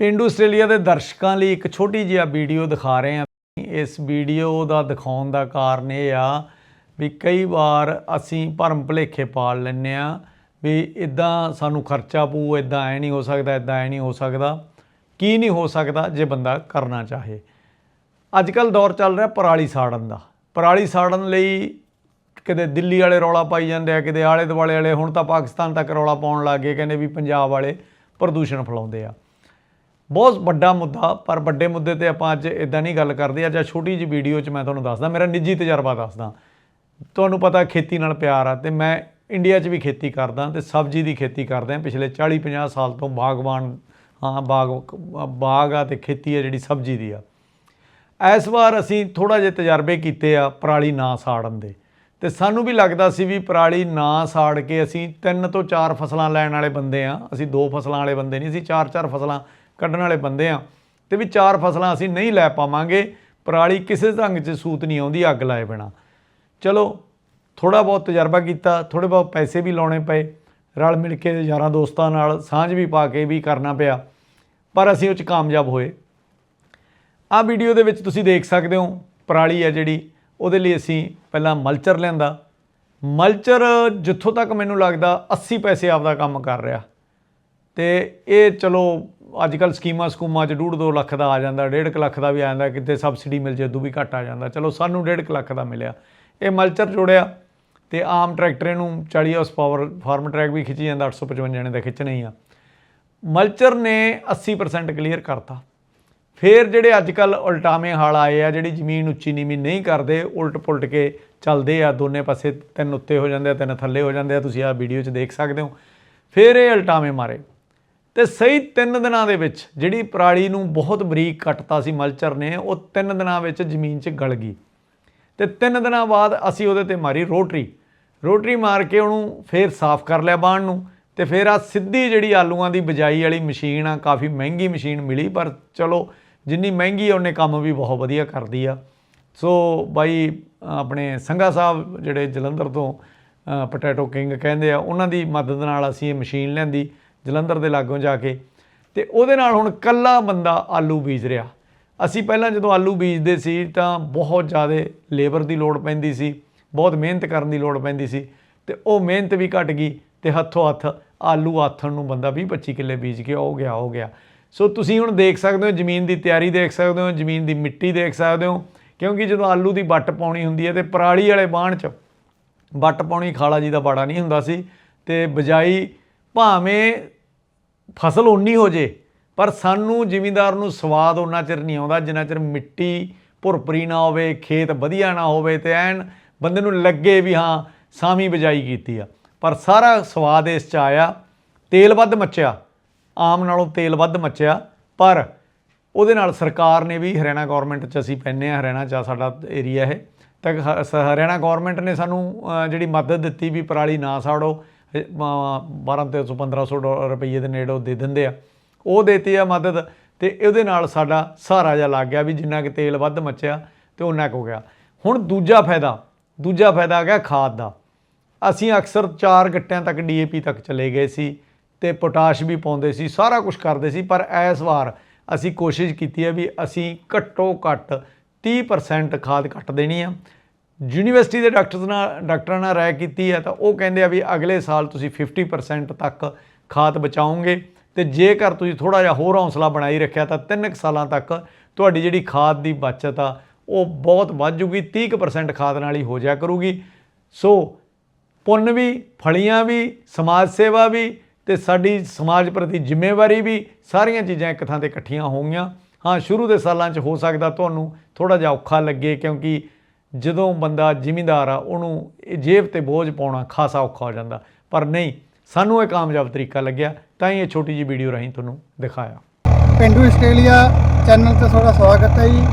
ਪਿੰਡੂ Australia ਦੇ ਦਰਸ਼ਕਾਂ ਲਈ ਇੱਕ ਛੋਟੀ ਜਿਹੀ ਵੀਡੀਓ ਦਿਖਾ ਰਹੇ ਹਾਂ। ਇਸ ਵੀਡੀਓ ਦਾ ਦਿਖਾਉਣ ਦਾ ਕਾਰਨ ਇਹ ਆ ਵੀ ਕਈ ਵਾਰ ਅਸੀਂ ਭਰਮ ਭੁਲੇਖੇ ਪਾਲ ਲੈਂਦੇ ਆ ਵੀ ਇਦਾਂ ਸਾਨੂੰ ਖਰਚਾ ਪਊ ਇਦਾਂ ਐ ਨਹੀਂ ਹੋ ਸਕਦਾ ਇਦਾਂ ਐ ਨਹੀਂ ਹੋ ਸਕਦਾ। ਕੀ ਨਹੀਂ ਹੋ ਸਕਦਾ ਜੇ ਬੰਦਾ ਕਰਨਾ ਚਾਹੇ। ਅੱਜ ਕੱਲ ਦੌਰ ਚੱਲ ਰਿਹਾ ਪਰਾਲੀ ਸਾੜਨ ਦਾ। ਪਰਾਲੀ ਸਾੜਨ ਲਈ ਕਿਤੇ ਦਿੱਲੀ ਵਾਲੇ ਰੌਲਾ ਪਾਈ ਜਾਂਦੇ ਆ, ਕਿਤੇ ਆਲੇ ਦੁਆਲੇ ਵਾਲੇ। ਹੁਣ ਤਾਂ ਪਾਕਿਸਤਾਨ ਤੱਕ ਰੌਲਾ ਪਾਉਣ ਲੱਗ ਗਏ, ਕਹਿੰਦੇ ਵੀ ਪੰਜਾਬ ਵਾਲੇ ਪ੍ਰਦੂਸ਼ਣ ਫੈਲਾਉਂਦੇ ਆ। ਬਹੁਤ ਵੱਡਾ ਮੁੱਦਾ, ਪਰ ਵੱਡੇ ਮੁੱਦੇ ਤੇ ਆਪਾਂ ਅੱਜ ਇਦਾਂ ਨਹੀਂ ਗੱਲ ਕਰਦੇ। ਅੱਜ ਆਹ ਛੋਟੀ ਜਿਹੀ ਵੀਡੀਓ 'ਚ ਮੈਂ ਤੁਹਾਨੂੰ ਦੱਸਦਾ, ਮੇਰਾ ਨਿੱਜੀ ਤਜਰਬਾ ਦੱਸਦਾ। ਤੁਹਾਨੂੰ ਪਤਾ ਖੇਤੀ ਨਾਲ ਪਿਆਰ ਆ, ਤੇ ਮੈਂ ਇੰਡੀਆ 'ਚ ਵੀ ਖੇਤੀ ਕਰਦਾ ਤੇ ਸਬਜ਼ੀ ਦੀ ਖੇਤੀ ਕਰਦੇ। ਆ ਪਿਛਲੇ 40 50 ਸਾਲ ਤੋਂ ਬਾਗਬਾਨ ਹਾਂ, ਬਾਗ ਬਾਗ ਆ ਤੇ ਖੇਤੀ ਆ ਜਿਹੜੀ ਸਬਜ਼ੀ ਦੀ ਆ। ਇਸ ਵਾਰ ਅਸੀਂ ਥੋੜਾ ਜਿਹਾ ਤਜਰਬੇ ਕੀਤੇ ਆ ਪਰਾਲੀ ਨਾ ਸਾੜਨ ਦੇ। ਤੇ ਸਾਨੂੰ ਵੀ ਲੱਗਦਾ ਸੀ ਵੀ ਪਰਾਲੀ ਨਾ ਸਾੜ ਕੇ ਅਸੀਂ ਤਿੰਨ ਤੋਂ ਚਾਰ ਫਸਲਾਂ ਲੈਣ ਵਾਲੇ ਬੰਦੇ ਆ। ਅਸੀਂ ਦੋ ਫਸਲਾਂ ਵਾਲੇ ਬੰਦੇ ਨਹੀਂ, ਅਸੀਂ ਚਾਰ ਚਾਰ ਫਸਲਾਂ ਕੱਢਣ ਵਾਲੇ ਬੰਦੇ ਆ ਤੇ ਵੀ ਚਾਰ ਫਸਲਾਂ ਅਸੀਂ ਨਹੀਂ ਲੈ ਪਾਵਾਂਗੇ, ਪਰਾਲੀ ਕਿਸੇ ਢੰਗ 'ਚ ਸੂਤ ਨਹੀਂ ਆਉਂਦੀ, ਅੱਗ ਲਾਏ ਬਿਨਾ। ਚਲੋ ਥੋੜਾ ਬਹੁਤ ਤਜਰਬਾ ਕੀਤਾ ਥੋੜੇ ਬਹੁਤ ਪੈਸੇ ਵੀ ਲਾਉਣੇ ਪਏ, ਰਲ ਮਿਲ ਕੇ ਯਾਰਾਂ ਦੋਸਤਾਂ ਨਾਲ ਸਾਂਝ ਵੀ ਪਾ ਕੇ ਵੀ ਕਰਨਾ ਪਿਆ, ਪਰ ਅਸੀਂ ਉਹ 'ਚ ਕਾਮਯਾਬ ਹੋਏ। ਆਹ ਵੀਡੀਓ ਦੇ ਵਿੱਚ ਤੁਸੀਂ ਦੇਖ ਸਕਦੇ ਹੋ, ਪਰਾਲੀ ਹੈ ਜਿਹੜੀ, ਉਹਦੇ ਲਈ ਅਸੀਂ ਪਹਿਲਾਂ ਮਲਚਰ ਲਿਆਂਦਾ। ਮਲਚਰ ਜਿੱਥੋਂ ਤੱਕ ਮੈਨੂੰ ਲੱਗਦਾ 80 ਪੈਸੇ ਆਪਦਾ ਕੰਮ ਕਰ ਰਿਹਾ। ਤੇ ਇਹ ਚਲੋ ਅੱਜ ਕੱਲ ਸਕੀਮਾਂ ਸਕੂਮਾਂ 'ਚ ਡੂਢ ਦੋ ਲੱਖ ਦਾ ਆ ਜਾਂਦਾ, ਡੇਢ ਕੁ ਲੱਖ ਦਾ ਵੀ ਆ ਜਾਂਦਾ, ਕਿਤੇ ਸਬਸਿਡੀ ਮਿਲ ਜੇ ਉਦੋਂ ਵੀ ਘੱਟ ਆ ਜਾਂਦਾ। ਚਲੋ ਸਾਨੂੰ ਡੇਢ ਕੁ ਲੱਖ ਦਾ ਮਿਲਿਆ। ਇਹ ਮਲਚਰ ਜੋੜਿਆ ਤੇ ਆਮ ਟਰੈਕਟਰ ਨੂੰ 40 ਹਾਰਸ ਪਾਵਰ ਫਾਰਮ ਟਰੈਕ ਵੀ ਖਿੱਚੀ ਜਾਂਦਾ 855 ਜਣੇ ਦਾ ਖਿੱਚਣਾ ਹੀ ਆ। ਮਲਚਰ ਨੇ 80% ਕਲੀਅਰ ਕਰਤਾ। ਫਿਰ ਜਿਹੜੇ ਅੱਜ ਕੱਲ ਉਲਟਾਵੇਂ ਹਾਲ ਆਏ ਆ, ਜਿਹੜੀ ਜ਼ਮੀਨ ਉੱਚੀ ਨੀਵੀਂ ਨਹੀਂ ਕਰਦੇ, ਉਲਟ ਪੁਲਟ ਕੇ ਚੱਲਦੇ ਆ, ਦੋਨੇ ਪਾਸੇ ਤਿੰਨ ਉੱਤੇ ਹੋ ਜਾਂਦੇ ਆ, ਤਿੰਨ ਥੱਲੇ ਹੋ ਜਾਂਦੇ ਆ, ਤੁਸੀਂ ਆ ਵੀਡੀਓ 'ਚ ਦੇਖ ਸਕਦੇ ਹੋ। ਫਿਰ ਇਹ ਉਲਟਾਵੇਂ ਮਾਰੇ। ਤੇ ਸਹੀ 3 ਦਿਨਾਂ ਦੇ ਵਿੱਚ ਜਿਹੜੀ ਪਰਾਲੀ ਨੂੰ ਬਹੁਤ ਬਰੀਕ ਕੱਟਤਾ ਸੀ ਮਲਚਰ ਨੇ, ਉਹ 3 ਦਿਨਾਂ ਵਿੱਚ ਜ਼ਮੀਨ 'ਚ ਗਲ ਗਈ। ਤੇ 3 ਦਿਨਾਂ ਬਾਅਦ ਅਸੀਂ ਉਹਦੇ ਤੇ ਮਾਰੀ ਰੋਟਰੀ। ਰੋਟਰੀ ਮਾਰ ਕੇ ਉਹਨੂੰ ਫੇਰ ਸਾਫ਼ ਕਰ ਲਿਆ ਬਾਣ ਨੂੰ ਤੇ ਫਿਰ ਆ ਸਿੱਧੀ ਜਿਹੜੀ ਆਲੂਆਂ ਦੀ ਬਜਾਈ ਵਾਲੀ ਮਸ਼ੀਨ ਆ, ਕਾਫੀ ਮਹਿੰਗੀ ਮਸ਼ੀਨ ਮਿਲੀ, ਪਰ ਚਲੋ ਜਿੰਨੀ ਮਹਿੰਗੀ ਉਹਨੇ ਕੰਮ ਵੀ ਬਹੁਤ ਵਧੀਆ ਕਰਦੀ ਆ। ਸੋ ਬਾਈ ਆਪਣੇ ਸੰਘਾ ਸਾਹਿਬ ਜਿਹੜੇ ਜਲੰਧਰ ਤੋਂ ਪੋਟੈਟੋ ਕਿੰਗ ਕਹਿੰਦੇ ਆ, ਉਹਨਾਂ ਦੀ ਮਦਦ ਨਾਲ ਅਸੀਂ ਇਹ ਮਸ਼ੀਨ ਲੈਂਦੀ ਜਲੰਧਰ ਦੇ ਲਾਗੋਂ ਜਾ ਕੇ। ਤੇ ਉਹਦੇ ਨਾਲ ਹੁਣ ਕੱਲਾ ਬੰਦਾ ਆਲੂ ਬੀਜ ਰਿਹਾ। ਅਸੀਂ ਪਹਿਲਾਂ ਜਦੋਂ ਆਲੂ ਬੀਜਦੇ ਸੀ ਤਾਂ ਬਹੁਤ ਜ਼ਿਆਦਾ ਲੇਬਰ ਦੀ ਲੋੜ ਪੈਂਦੀ ਸੀ, ਬਹੁਤ ਮਿਹਨਤ ਕਰਨ ਦੀ ਲੋੜ ਪੈਂਦੀ ਸੀ। ਤੇ ਉਹ ਮਿਹਨਤ ਵੀ ਘਟ ਗਈ ਤੇ ਹੱਥੋਂ ਹੱਥ ਆਲੂ ਆਥਣ ਨੂੰ ਬੰਦਾ 20 25 ਕਿੱਲੇ ਬੀਜ ਕੇ ਹੋ ਗਿਆ ਹੋ ਗਿਆ। ਸੋ ਤੁਸੀਂ ਹੁਣ ਦੇਖ ਸਕਦੇ ਹੋ, ਜ਼ਮੀਨ ਦੀ ਤਿਆਰੀ ਦੇਖ ਸਕਦੇ ਹੋ, ਜ਼ਮੀਨ ਦੀ ਮਿੱਟੀ ਦੇਖ ਸਕਦੇ ਹੋ। ਕਿਉਂਕਿ ਜਦੋਂ ਆਲੂ ਦੀ ਵੱਟ ਪਾਉਣੀ ਹੁੰਦੀ ਹੈ ਤੇ ਪਰਾਲੀ ਵਾਲੇ ਬਾਣ 'ਚ ਵੱਟ ਪਾਉਣੀ ਖਾਲਾ ਜੀ ਦਾ ਬਾੜਾ ਨਹੀਂ ਹੁੰਦਾ ਸੀ। ਤੇ ਬਜਾਈ ਭਾਵੇਂ ਫਸਲ ਉਨੀ ਹੋ ਜੇ, ਪਰ ਸਾਨੂੰ ਜ਼ਿਮੀਂਦਾਰ ਨੂੰ ਸਵਾਦ ਉਹਨਾਂ ਚਿਰ ਨਹੀਂ ਆਉਂਦਾ, ਜਿੰਨਾ ਚਿਰ ਮਿੱਟੀ ਭੁਰਪਰੀ ਨਾ ਹੋਵੇ, ਖੇਤ ਵਧੀਆ ਨਾ ਹੋਵੇ ਤੇ ਐਨ ਬੰਦੇ ਨੂੰ ਲੱਗੇ ਵੀ ਹਾਂ ਸਾਮੀ ਬਜਾਈ ਕੀਤੀ ਆ। ਪਰ ਸਾਰਾ ਸਵਾਦ ਇਸ ਚ ਆਇਆ, ਤੇਲ ਵੱਧ ਮੱਚਿਆ, ਆਮ ਨਾਲੋਂ ਤੇਲ ਵੱਧ ਮੱਚਿਆ, ਪਰ ਉਹਦੇ ਨਾਲ ਸਰਕਾਰ ਨੇ ਵੀ ਹਰਿਆਣਾ ਗਵਰਨਮੈਂਟ 'ਚ ਅਸੀਂ ਪੈਂਦੇ ਆ ਹਰਿਆਣਾ 'ਚ ਸਾਡਾ ਏਰੀਆ ਇਹ, ਤਾਂ ਹਰਿਆਣਾ ਗਵਰਨਮੈਂਟ ਨੇ ਸਾਨੂੰ ਜਿਹੜੀ ਮਦਦ ਦਿੱਤੀ ਵੀ ਪਰਾਲੀ ਨਾ ਸਾੜੋ 12 ਤੇ 1500 ਡਾਲਰ ਰੁਪਏ ਦੇ ਨੇੜੇ ਉਹ ਦੇ ਦਿੰਦੇ ਆ। ਉਹ ਦੇਤੀ ਆ ਮਦਦ ਤੇ ਇਹਦੇ ਨਾਲ ਸਾਡਾ ਸਹਾਰਾ ਜਿਹਾ ਲੱਗ ਗਿਆ ਵੀ ਜਿੰਨਾ ਕਿ ਤੇਲ ਵੱਧ ਮੱਚਿਆ ਤੇ ਉਹਨਾਂ ਕੁ ਹੋ ਗਿਆ। ਹੁਣ ਦੂਜਾ ਫਾਇਦਾ ਦੂਜਾ ਫਾਇਦਾ ਆ ਗਿਆ ਖਾਦ ਦਾ। ਅਸੀਂ ਅਕਸਰ ਚਾਰ ਗੱਟਿਆਂ ਤੱਕ ਡੀਏਪੀ ਤੱਕ ਚਲੇ ਗਏ ਸੀ ਤੇ ਪੋਟਾਸ਼ ਵੀ ਪਾਉਂਦੇ ਸੀ, ਸਾਰਾ ਕੁਝ ਕਰਦੇ ਸੀ, ਪਰ ਇਸ ਵਾਰ ਅਸੀਂ ਕੋਸ਼ਿਸ਼ ਕੀਤੀ ਹੈ ਵੀ ਅਸੀਂ ਘੱਟੋ ਘੱਟ 30% ਖਾਦ ਕੱਟ ਦੇਣੀ ਆ। ਯੂਨੀਵਰਸਿਟੀ ਦੇ ਡਾਕਟਰਸ ਨਾਲ ਡਾਕਟਰਾਂ ਨਾਲ ਰਾਏ ਕੀਤੀ ਹੈ ਤਾਂ ਉਹ ਕਹਿੰਦੇ ਆ ਵੀ ਅਗਲੇ ਸਾਲ ਤੁਸੀਂ 50% ਤੱਕ ਖਾਦ ਬਚਾਓਗੇ ਤੇ ਜੇਕਰ ਤੁਸੀਂ ਥੋੜਾ ਜਿਹਾ ਹੋਰ ਹੌਸਲਾ ਬਣਾਈ ਰੱਖਿਆ ਤਾਂ 3 ਸਾਲਾਂ ਤੱਕ ਤੁਹਾਡੀ ਜਿਹੜੀ ਖਾਦ ਦੀ ਬਚਤ ਆ, ਉਹ ਬਹੁਤ ਵੱਧ ਜੂਗੀ 30% ਖਾਦ ਨਾਲ ਹੀ ਹੋ ਜਾ ਕਰੂਗੀ। ਸੋ ਪੁੰਨ ਵੀ, ਫਲੀਆਂ ਵੀ, ਸਮਾਜ ਸੇਵਾ ਵੀ ਤੇ ਸਾਡੀ ਸਮਾਜ ਪ੍ਰਤੀ ਜ਼ਿੰਮੇਵਾਰੀ ਵੀ ਸਾਰੀਆਂ ਚੀਜ਼ਾਂ ਇੱਕ ਥਾਂ ਤੇ ਇਕੱਠੀਆਂ ਹੋਣਗੀਆਂ ਹਾਂ, ਸ਼ੁਰੂ ਦੇ ਸਾਲਾਂ 'ਚ ਹੋ ਸਕਦਾ ਤੁਹਾਨੂੰ ਥੋੜਾ ਜਿਹਾ ਔਖਾ ਲੱਗੇ ਕਿਉਂਕਿ ਜਦੋਂ ਬੰਦਾ ਜ਼ਿਮੀਂਦਾਰ ਆ ਉਹਨੂੰ ਜੇਬ ਤੇ ਬੋਝ ਪਾਉਣਾ ਖਾਸਾ ਔਖਾ ਹੋ ਜਾਂਦਾ। ਪਰ ਨਹੀਂ ਸਾਨੂੰ ਇਹ ਕਾਮਯਾਬ ਤਰੀਕਾ ਲੱਗਿਆ ਤਾਂ ਹੀ ਇਹ ਛੋਟੀ ਜੀ ਵੀਡੀਓ ਰਾਹੀਂ ਤੁਹਾਨੂੰ ਦਿਖਾਇਆ। ਪਿੰਡੂ ਆਸਟ੍ਰੇਲੀਆ ਚੈਨਲ ਤੇ ਤੁਹਾਡਾ ਸਵਾਗਤ ਹੈ ਜੀ।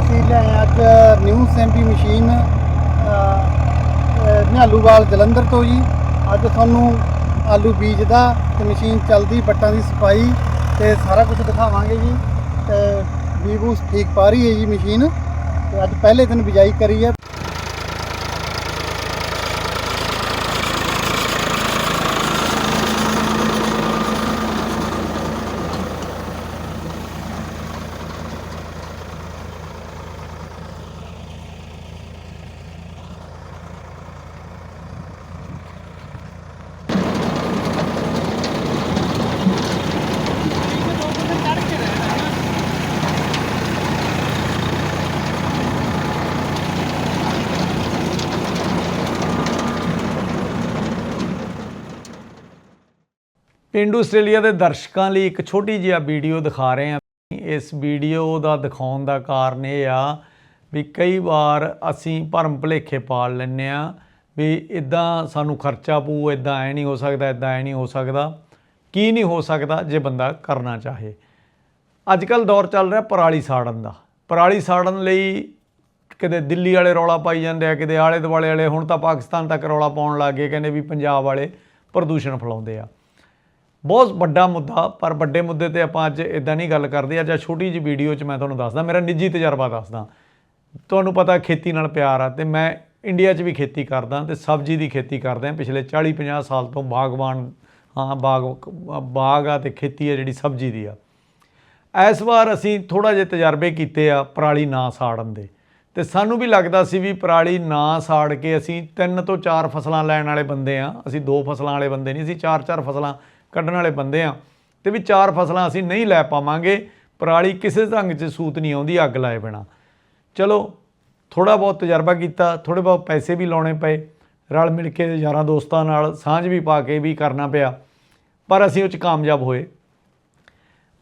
ਅਸੀਂ ਲਿਆਏ ਅੱਜ ਨਿਊ ਸੈਂਪੀ ਮਸ਼ੀਨ ਅ, ਅ, ਨਿਹਾਲੂਵਾਲ ਜਲੰਧਰ ਤੋਂ ਜੀ। ਅੱਜ ਤੁਹਾਨੂੰ ਆਲੂ ਬੀਜ ਦਾ ਤੇ ਮਸ਼ੀਨ ਚੱਲਦੀ ਬੱਟਾਂ ਦੀ ਸਫ਼ਾਈ ਤੇ ਸਾਰਾ ਕੁਝ ਦਿਖਾਵਾਂਗੇ ਜੀ। ਤੇ ਵੀਵੂ ਠੀਕ ਪਾ ਰਹੀ ਹੈ ਜੀ ਮਸ਼ੀਨ। ਤੇ ਅੱਜ ਪਹਿਲੇ ਦਿਨ ਬਿਜਾਈ ਕਰੀ ਹੈ ਪਿੰਡੂ ਆਸਟ੍ਰੇਲੀਆ ਦੇ ਦਰਸ਼ਕਾਂ ਲਈ ਇੱਕ ਛੋਟੀ ਜਿਹੀ ਵੀਡੀਓ ਦਿਖਾ ਰਹੇ ਹਾਂ। ਇਸ ਵੀਡੀਓ ਦਾ ਦਿਖਾਉਣ ਦਾ ਕਾਰਨ ਇਹ ਆ ਵੀ ਕਈ ਵਾਰ ਅਸੀਂ ਭਰਮ ਭੁਲੇਖੇ ਪਾਲ ਲੈਂਦੇ ਆ ਵੀ ਇਦਾਂ ਸਾਨੂੰ ਖਰਚਾ ਪਊ, ਇਦਾਂ ਐ ਨਹੀਂ ਹੋ ਸਕਦਾ, ਇਦਾਂ ਐ ਨਹੀਂ ਹੋ ਸਕਦਾ। ਕੀ ਨਹੀਂ ਹੋ ਸਕਦਾ ਜੇ ਬੰਦਾ ਕਰਨਾ ਚਾਹੇ। ਅੱਜ ਕੱਲ ਦੌਰ ਚੱਲ ਰਿਹਾ ਪਰਾਲੀ ਸਾੜਨ ਦਾ। ਪਰਾਲੀ ਸਾੜਨ ਲਈ ਕਿਤੇ ਦਿੱਲੀ ਵਾਲੇ ਰੌਲਾ ਪਾਈ ਜਾਂਦੇ ਆ, ਕਿਤੇ ਆਲੇ ਦੁਆਲੇ ਵਾਲੇ। ਹੁਣ ਤਾਂ ਪਾਕਿਸਤਾਨ ਤੱਕ ਰੌਲਾ ਪਾਉਣ ਲੱਗ ਗਏ, ਕਹਿੰਦੇ ਵੀ ਪੰਜਾਬ ਵਾਲੇ ਪ੍ਰਦੂਸ਼ਣ ਫੈਲਾਉਂਦੇ ਆ। ਬਹੁਤ ਵੱਡਾ ਮੁੱਦਾ, ਪਰ ਵੱਡੇ ਮੁੱਦੇ ਤੇ ਆਪਾਂ ਅੱਜ ਇਦਾਂ ਨਹੀਂ ਗੱਲ ਕਰਦੇ। ਅੱਜ ਆਹ ਛੋਟੀ ਜਿਹੀ ਵੀਡੀਓ 'ਚ ਮੈਂ ਤੁਹਾਨੂੰ ਦੱਸਦਾ, ਮੇਰਾ ਨਿੱਜੀ ਤਜਰਬਾ ਦੱਸਦਾ। ਤੁਹਾਨੂੰ ਪਤਾ ਖੇਤੀ ਨਾਲ ਪਿਆਰ ਆ ਤੇ ਮੈਂ ਇੰਡੀਆ 'ਚ ਵੀ ਖੇਤੀ ਕਰਦਾ ਤੇ ਸਬਜ਼ੀ ਦੀ ਖੇਤੀ ਕਰਦੇ। ਆ ਪਿਛਲੇ 40 50 ਸਾਲ ਤੋਂ ਬਾਗਬਾਨ ਹਾਂ, ਬਾਗ ਬਾਗ ਆ ਤੇ ਖੇਤੀ ਆ ਜਿਹੜੀ ਸਬਜ਼ੀ ਦੀ ਆ। ਇਸ ਵਾਰ ਅਸੀਂ ਥੋੜਾ ਜਿਹਾ ਤਜਰਬੇ ਕੀਤੇ ਆ ਪਰਾਲੀ ਨਾ ਸਾੜਨ ਦੇ। ਤੇ ਸਾਨੂੰ ਵੀ ਲੱਗਦਾ ਸੀ ਵੀ ਪਰਾਲੀ ਨਾ ਸਾੜ ਕੇ ਅਸੀਂ ਤਿੰਨ ਤੋਂ ਚਾਰ ਫਸਲਾਂ ਲੈਣ ਵਾਲੇ ਬੰਦੇ ਆ। ਅਸੀਂ ਦੋ ਫਸਲਾਂ ਵਾਲੇ ਬੰਦੇ ਨਹੀਂ, ਅਸੀਂ ਚਾਰ ਚਾਰ ਫਸਲਾਂ ਕੱਢਣ ਵਾਲੇ ਬੰਦੇ ਆ ਤੇ ਵੀ ਚਾਰ ਫਸਲਾਂ ਅਸੀਂ ਨਹੀਂ ਲੈ ਪਾਵਾਂਗੇ, ਪਰਾਲੀ ਕਿਸੇ ਢੰਗ 'ਚ ਸੂਤ ਨਹੀਂ ਆਉਂਦੀ, ਅੱਗ ਲਾਏ ਬਿਨਾ। ਚਲੋ ਥੋੜਾ ਬਹੁਤ ਤਜਰਬਾ ਕੀਤਾ ਥੋੜੇ ਬਹੁਤ ਪੈਸੇ ਵੀ ਲਾਉਣੇ ਪਏ, ਰਲ ਮਿਲ ਕੇ ਯਾਰਾਂ ਦੋਸਤਾਂ ਨਾਲ ਸਾਂਝ ਵੀ ਪਾ ਕੇ ਵੀ ਕਰਨਾ ਪਿਆ, ਪਰ ਅਸੀਂ ਉਹ 'ਚ ਕਾਮਯਾਬ ਹੋਏ।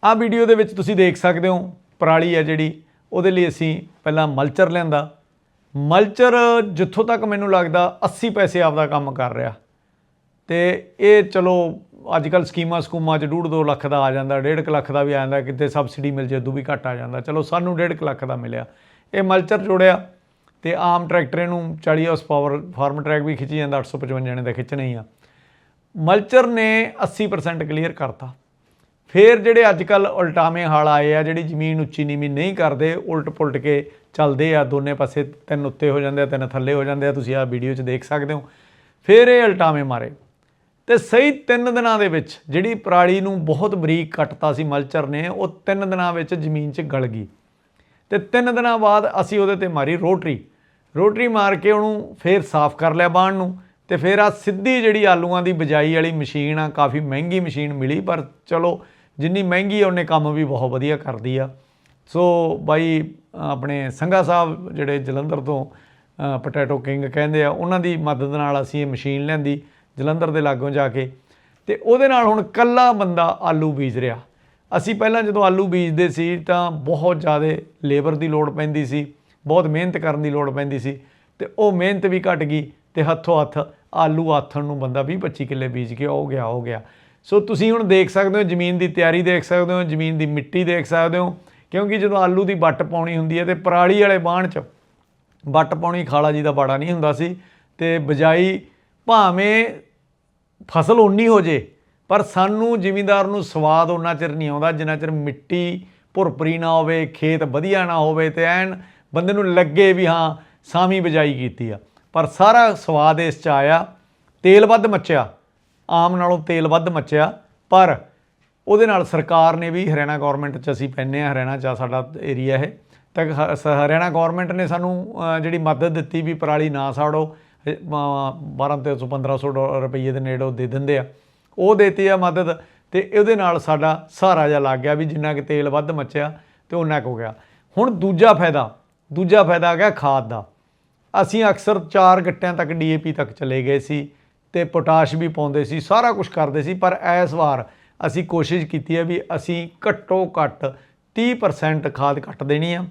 ਆਹ ਵੀਡੀਓ ਦੇ ਵਿੱਚ ਤੁਸੀਂ ਦੇਖ ਸਕਦੇ ਹੋ, ਪਰਾਲੀ ਹੈ ਜਿਹੜੀ, ਉਹਦੇ ਲਈ ਅਸੀਂ ਪਹਿਲਾਂ ਮਲਚਰ ਲਿਆਂਦਾ। ਮਲਚਰ ਜਿੱਥੋਂ ਤੱਕ ਮੈਨੂੰ ਲੱਗਦਾ 80 ਪੈਸੇ ਆਪਦਾ ਕੰਮ ਕਰ ਰਿਹਾ। ਤੇ ਇਹ ਚਲੋ ਅੱਜ ਕੱਲ ਸਕੀਮਾਂ ਸਕੂਮਾਂ 'ਚ ਡੂਢ ਦੋ ਲੱਖ ਦਾ ਆ ਜਾਂਦਾ, ਡੇਢ ਕੁ ਲੱਖ ਦਾ ਵੀ ਆ ਜਾਂਦਾ, ਕਿਤੇ ਸਬਸਿਡੀ ਮਿਲ ਜੇ ਉਦੋਂ ਵੀ ਘੱਟ ਆ ਜਾਂਦਾ। ਚਲੋ ਸਾਨੂੰ ਡੇਢ ਕੁ ਲੱਖ ਦਾ ਮਿਲਿਆ। ਇਹ ਮਲਚਰ ਜੋੜਿਆ ਤੇ ਆਮ ਟਰੈਕਟਰ ਨੂੰ 40 ਹਾਰਸ ਪਾਵਰ ਫਾਰਮ ਟਰੈਕ ਵੀ ਖਿੱਚੀ ਜਾਂਦਾ 855 ਜਣੇ ਦਾ ਖਿੱਚਣਾ ਹੀ ਆ। ਮਲਚਰ ਨੇ 80% ਕਲੀਅਰ ਕਰਤਾ। ਫਿਰ ਜਿਹੜੇ ਅੱਜ ਕੱਲ ਉਲਟਾਵੇਂ ਹਾਲ ਆਏ ਆ, ਜਿਹੜੀ ਜ਼ਮੀਨ ਉੱਚੀ ਨੀਵੀਂ ਨਹੀਂ ਕਰਦੇ, ਉਲਟ ਪੁਲਟ ਕੇ ਚੱਲਦੇ ਆ, ਦੋਨੇ ਪਾਸੇ ਤਿੰਨ ਉੱਤੇ ਹੋ ਜਾਂਦੇ ਆ, ਤਿੰਨ ਥੱਲੇ ਹੋ ਜਾਂਦੇ ਆ। ਤੁਸੀਂ ਆ ਵੀਡੀਓ 'ਚ ਦੇਖ ਸਕਦੇ ਹੋ। ਫਿਰ ਇਹ ਉਲਟਾਵੇਂ ਮਾਰੇ। ਤੇ ਸਹੀ 3 ਦਿਨਾਂ ਦੇ ਵਿੱਚ ਜਿਹੜੀ ਪਰਾਲੀ ਨੂੰ ਬਹੁਤ ਬਰੀਕ ਕੱਟਤਾ ਸੀ ਮਲਚਰ ਨੇ, ਉਹ 3 ਦਿਨਾਂ ਵਿੱਚ ਜ਼ਮੀਨ 'ਚ ਗਲ ਗਈ। ਤੇ 3 ਦਿਨਾਂ ਬਾਅਦ ਅਸੀਂ ਉਹਦੇ ਤੇ ਮਾਰੀ ਰੋਟਰੀ। ਰੋਟਰੀ ਮਾਰ ਕੇ ਉਹਨੂੰ ਫੇਰ ਸਾਫ਼ ਕਰ ਲਿਆ ਬਾਣ ਨੂੰ ਤੇ ਫਿਰ ਆ ਸਿੱਧੀ ਜਿਹੜੀ ਆਲੂਆਂ ਦੀ ਬਜਾਈ ਵਾਲੀ ਮਸ਼ੀਨ ਆ, ਕਾਫੀ ਮਹਿੰਗੀ ਮਸ਼ੀਨ ਮਿਲੀ, ਪਰ ਚਲੋ ਜਿੰਨੀ ਮਹਿੰਗੀ ਉਹਨੇ ਕੰਮ ਵੀ ਬਹੁਤ ਵਧੀਆ ਕਰਦੀ ਆ। ਸੋ ਬਾਈ, ਆਪਣੇ ਸੰਘਾ ਸਾਹਿਬ ਜਿਹੜੇ ਜਲੰਧਰ ਤੋਂ ਪੋਟੈਟੋ ਕਿੰਗ ਕਹਿੰਦੇ ਆ, ਉਹਨਾਂ ਦੀ ਮਦਦ ਨਾਲ ਅਸੀਂ ਇਹ ਮਸ਼ੀਨ ਲੈਂਦੀ ਜਲੰਧਰ ਦੇ ਲਾਗੋਂ ਜਾ ਕੇ। ਤੇ ਉਹਦੇ ਨਾਲ ਹੁਣ ਕੱਲਾ ਬੰਦਾ ਆਲੂ ਬੀਜ ਰਿਹਾ। ਅਸੀਂ ਪਹਿਲਾਂ ਜਦੋਂ ਆਲੂ ਬੀਜਦੇ ਸੀ ਤਾਂ ਬਹੁਤ ਜ਼ਿਆਦਾ ਲੇਬਰ ਦੀ ਲੋੜ ਪੈਂਦੀ ਸੀ, ਬਹੁਤ ਮਿਹਨਤ ਕਰਨ ਦੀ ਲੋੜ ਪੈਂਦੀ ਸੀ। ਤੇ ਉਹ ਮਿਹਨਤ ਵੀ ਘਟ ਗਈ ਤੇ ਹੱਥੋਂ ਹੱਥ ਆਲੂ ਆਥਣ ਨੂੰ ਬੰਦਾ 20 25 ਕਿੱਲੇ ਬੀਜ ਕੇ ਹੋ ਗਿਆ ਹੋ ਗਿਆ। ਸੋ ਤੁਸੀਂ ਹੁਣ ਦੇਖ ਸਕਦੇ ਹੋ, ਜ਼ਮੀਨ ਦੀ ਤਿਆਰੀ ਦੇਖ ਸਕਦੇ ਹੋ, ਜ਼ਮੀਨ ਦੀ ਮਿੱਟੀ ਦੇਖ ਸਕਦੇ ਹੋ। ਕਿਉਂਕਿ ਜਦੋਂ ਆਲੂ ਦੀ ਵੱਟ ਪਾਉਣੀ ਹੁੰਦੀ ਹੈ ਤੇ ਪਰਾਲੀ ਵਾਲੇ ਬਾਣ 'ਚ ਵੱਟ ਪਾਉਣੀ ਖਾਲਾ ਜੀ ਦਾ ਬਾੜਾ ਨਹੀਂ ਹੁੰਦਾ ਸੀ। ਤੇ ਬਜਾਈ ਭਾਵੇਂ ਫਸਲ ਓਨੀ ਹੋ ਜੇ, ਪਰ ਸਾਨੂੰ ਜ਼ਿਮੀਂਦਾਰ ਨੂੰ ਸਵਾਦ ਓਨਾ ਚਿਰ ਨਹੀਂ ਆਉਂਦਾ, ਜਿੰਨਾ ਚਿਰ ਮਿੱਟੀ ਭੁਰਪਰੀ ਨਾ ਹੋਵੇ, ਖੇਤ ਵਧੀਆ ਨਾ ਹੋਵੇ ਤੇ ਐਨ ਬੰਦੇ ਨੂੰ ਲੱਗੇ ਵੀ ਹਾਂ ਸਾਮੀ ਬਜਾਈ ਕੀਤੀ ਆ। ਪਰ ਸਾਰਾ ਸਵਾਦ ਇਸ ਚ ਆਇਆ, ਤੇਲ ਵੱਧ ਮੱਚਿਆ, ਆਮ ਨਾਲੋਂ ਤੇਲ ਵੱਧ ਮੱਚਿਆ, ਪਰ ਉਹਦੇ ਨਾਲ ਸਰਕਾਰ ਨੇ ਵੀ ਹਰਿਆਣਾ ਗਵਰਨਮੈਂਟ 'ਚ ਅਸੀਂ ਪੈਂਦੇ ਹਾਂ, ਹਰਿਆਣਾ 'ਚ ਆ ਸਾਡਾ ਏਰੀਆ ਇਹ, ਤਾਂ ਹਰਿਆਣਾ ਗਵਰਨਮੈਂਟ ਨੇ ਸਾਨੂੰ ਜਿਹੜੀ ਮਦਦ ਦਿੱਤੀ ਵੀ ਪਰਾਲੀ ਨਾ ਸਾੜੋ 12 ਤੇ 1500 ਡਾਲਰ ਰੁਪਏ ਦੇ ਨੇੜੇ ਉਹ ਦੇ ਦਿੰਦੇ ਆ। ਉਹ ਦੇਤੀ ਆ ਮਦਦ ਤੇ ਇਹਦੇ ਨਾਲ ਸਾਡਾ ਸਹਾਰਾ ਜਿਹਾ ਲੱਗ ਗਿਆ ਵੀ ਜਿੰਨਾ ਕਿ ਤੇਲ ਵੱਧ ਮੱਚਿਆ ਤੇ ਉਹਨਾਂ ਕੁ ਹੋ ਗਿਆ। ਹੁਣ ਦੂਜਾ ਫਾਇਦਾ ਦੂਜਾ ਫਾਇਦਾ ਆ ਗਿਆ ਖਾਦ ਦਾ। ਅਸੀਂ ਅਕਸਰ ਚਾਰ ਗੱਟਿਆਂ ਤੱਕ ਡੀਏਪੀ ਤੱਕ ਚਲੇ ਗਏ ਸੀ ਤੇ ਪੋਟਾਸ਼ ਵੀ ਪਾਉਂਦੇ ਸੀ, ਸਾਰਾ ਕੁਝ ਕਰਦੇ ਸੀ, ਪਰ ਇਸ ਵਾਰ ਅਸੀਂ ਕੋਸ਼ਿਸ਼ ਕੀਤੀ ਹੈ ਵੀ ਅਸੀਂ ਘੱਟੋ ਘੱਟ 30% ਖਾਦ ਕੱਟ ਦੇਣੀ ਆ।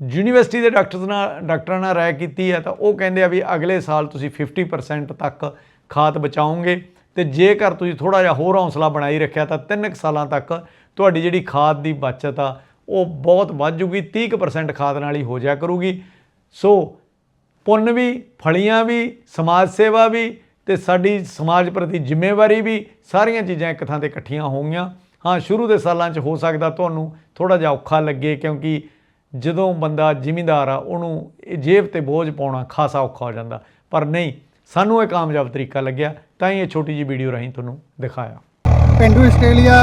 ਯੂਨੀਵਰਸਿਟੀ ਦੇ ਡਾਕਟਰਸ ਨਾਲ ਡਾਕਟਰਾਂ ਨਾਲ ਰਾਏ ਕੀਤੀ ਹੈ ਤਾਂ ਉਹ ਕਹਿੰਦੇ ਆ ਵੀ ਅਗਲੇ ਸਾਲ ਤੁਸੀਂ 50% ਤੱਕ ਖਾਦ ਬਚਾਓਗੇ ਤੇ ਜੇਕਰ ਤੁਸੀਂ ਥੋੜਾ ਜਿਹਾ ਹੋਰ ਹੌਸਲਾ ਬਣਾਈ ਰੱਖਿਆ ਤਾਂ 3 ਸਾਲਾਂ ਤੱਕ ਤੁਹਾਡੀ ਜਿਹੜੀ ਖਾਦ ਦੀ ਬਚਤ ਆ, ਉਹ ਬਹੁਤ ਵੱਧ ਜੂਗੀ 30% ਖਾਦ ਨਾਲ ਹੀ ਹੋ ਜਾ ਕਰੂਗੀ। ਸੋ ਪੁੰਨ ਵੀ, ਫਲੀਆਂ ਵੀ, ਸਮਾਜ ਸੇਵਾ ਵੀ ਤੇ ਸਾਡੀ ਸਮਾਜ ਪ੍ਰਤੀ ਜ਼ਿੰਮੇਵਾਰੀ ਵੀ ਸਾਰੀਆਂ ਚੀਜ਼ਾਂ ਇੱਕ ਥਾਂ ਤੇ ਇਕੱਠੀਆਂ ਹੋਣਗੀਆਂ ਹਾਂ, ਸ਼ੁਰੂ ਦੇ ਸਾਲਾਂ 'ਚ ਹੋ ਸਕਦਾ ਤੁਹਾਨੂੰ ਥੋੜਾ ਜਿਹਾ ਔਖਾ ਲੱਗੇ ਕਿਉਂਕਿ ਜਦੋਂ ਬੰਦਾ ਜ਼ਿਮੀਂਦਾਰ ਆ ਉਹਨੂੰ ਜੇਬ ਤੇ ਬੋਝ ਪਾਉਣਾ ਖਾਸਾ ਔਖਾ ਹੋ ਜਾਂਦਾ। ਪਰ ਨਹੀਂ ਸਾਨੂੰ ਇਹ ਕਾਮਯਾਬ ਤਰੀਕਾ ਲੱਗਿਆ ਤਾਂ ਹੀ ਇਹ ਛੋਟੀ ਜਿਹੀ ਵੀਡੀਓ ਰਾਹੀਂ ਤੁਹਾਨੂੰ ਦਿਖਾਇਆ। ਪਿੰਡੂ ਆਸਟ੍ਰੇਲੀਆ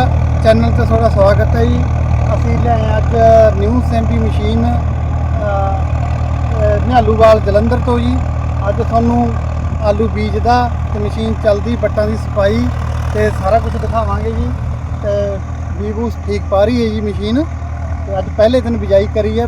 ਚੈਨਲ ਤੇ ਤੁਹਾਡਾ ਸਵਾਗਤ ਹੈ ਜੀ। ਅਸੀਂ ਲਿਆਏ ਅੱਜ ਨਿਊ ਸੈਂਪੀ ਮਸ਼ੀਨ ਅ, ਨਿਹਾਲੂਵਾਲ ਜਲੰਧਰ ਤੋਂ ਜੀ। ਅੱਜ ਤੁਹਾਨੂੰ ਆਲੂ ਬੀਜਦਾ ਤੇ ਮਸ਼ੀਨ ਚੱਲਦੀ ਬੱਟਾਂ ਦੀ ਸਫ਼ਾਈ ਤੇ ਸਾਰਾ ਕੁਝ ਦਿਖਾਵਾਂਗੇ ਜੀ। ਤੇ ਵੀਵੂ ਠੀਕ ਪਾ ਰਹੀ ਹੈ ਜੀ ਮਸ਼ੀਨ। ਤੇ ਅੱਜ ਪਹਿਲੇ ਦਿਨ ਬਿਜਾਈ ਕਰੀ ਹੈ